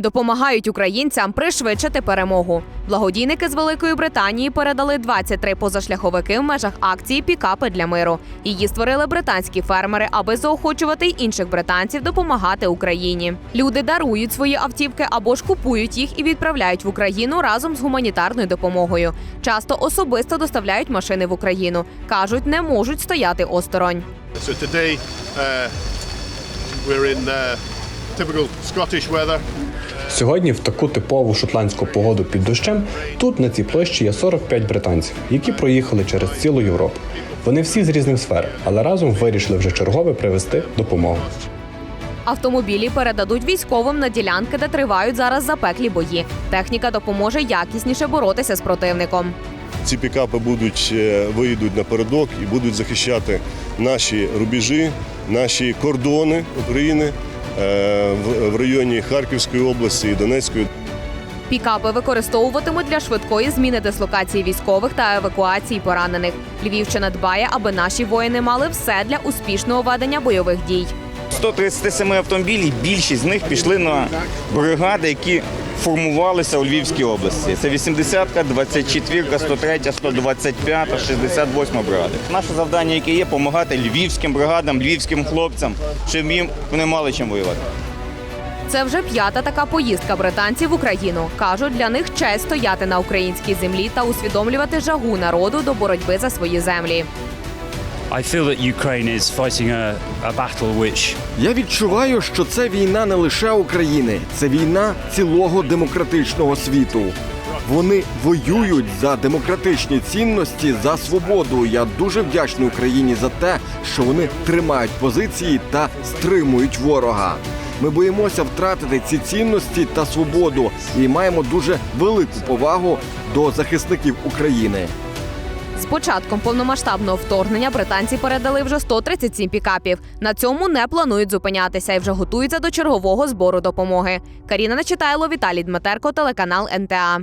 Допомагають українцям пришвидшити перемогу. Благодійники з Великої Британії передали 23 позашляховики в межах акції Пікапи для миру. Її створили британські фермери, аби заохочувати й інших британців допомагати Україні. Люди дарують свої автівки або ж купують їх і відправляють в Україну разом з гуманітарною допомогою. Часто особисто доставляють машини в Україну. кажуть, не можуть стояти осторонь. So today uh, we're in uh, typical Scottish weather. Сьогодні, в таку типову шотландську погоду під дощем, тут на цій площі є 45 британців, які проїхали через цілу Європу. Вони всі з різних сфер, але разом вирішили вже чергове привезти допомогу. Автомобілі передадуть військовим на ділянки, де тривають зараз запеклі бої. Техніка допоможе якісніше боротися з противником. Ці пікапи будуть е, виїдуть напередок і будуть захищати наші рубежі, наші кордони України в- в районі Харківської області і Донецької. Пікапи використовуватимуть для швидкої зміни дислокації військових та евакуації поранених. Львівщина дбає, аби наші воїни мали все для успішного ведення бойових дій. 137 автомобілів, більшість з них пішли на бригади, які формувалися у Львівській області. Це 80-ка, 24-ка, 103-я, 125-та, 68-ма бригади. Наше завдання, яке є, допомагати львівським бригадам, львівським хлопцям, щоб їм вони мали чим воювати. Це вже п'ята така поїздка британців в Україну. кажуть, для них честь стояти на українській землі та усвідомлювати жагу народу до боротьби за свої землі. I feel that Ukraine is fighting a, a battle which Я відчуваю, що це війна не лише України, це війна цілого демократичного світу. Вони воюють за демократичні цінності, за свободу. Я дуже вдячний Україні за те, що вони тримають позиції та стримують ворога. Ми боїмося втратити ці цінності та свободу і маємо дуже велику повагу до захисників України. З початком повномасштабного вторгнення британці передали вже 137 пікапів. На цьому не планують зупинятися і вже готуються до чергового збору допомоги. Каріна Начитайло, Віталій Дмитерко, телеканал НТА.